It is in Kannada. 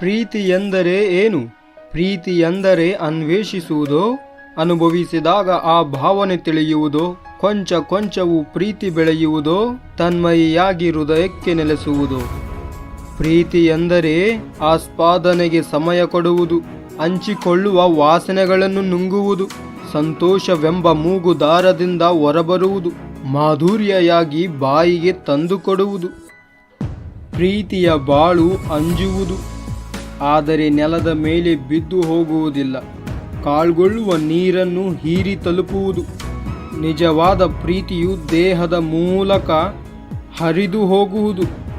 ಪ್ರೀತಿ ಎಂದರೆ ಏನು? ಪ್ರೀತಿ ಎಂದರೆ ಅನ್ವೇಷಿಸುವುದೋ? ಅನುಭವಿಸಿದಾಗ ಆ ಭಾವನೆ ತಿಳಿಯುವುದೋ? ಕೊಂಚ ಕೊಂಚವು ಪ್ರೀತಿ ಬೆಳೆಯುವುದೋ? ತನ್ಮಯಿಯಾಗಿ ಹೃದಯಕ್ಕೆ ನೆಲೆಸುವುದು? ಪ್ರೀತಿ ಎಂದರೆ ಆಸ್ಪಾದನೆಗೆ ಸಮಯ ಕೊಡುವುದು, ಹಂಚಿಕೊಳ್ಳುವ ವಾಸನೆಗಳನ್ನು ನುಂಗುವುದು, ಸಂತೋಷವೆಂಬ ಮೂಗು ದಾರದಿಂದ ಹೊರಬರುವುದು, ಮಾಧುರ್ಯಯಾಗಿ ಬಾಯಿಗೆ ತಂದುಕೊಡುವುದು ಪ್ರೀತಿಯ ಬಾಳು ಅಂಜುವುದು. ಆದರೆ ನೆಲದ ಮೇಲೆ ಬಿದ್ದು ಹೋಗುವುದಿಲ್ಲ. ಕಾಳ್ಗೊಳ್ಳುವ ನೀರನ್ನು ಹೀರಿ ತಲುಪುವುದು. ನಿಜವಾದ ಪ್ರೀತಿಯು ದೇಹದ ಮೂಲಕ ಹರಿದು ಹೋಗುವುದು.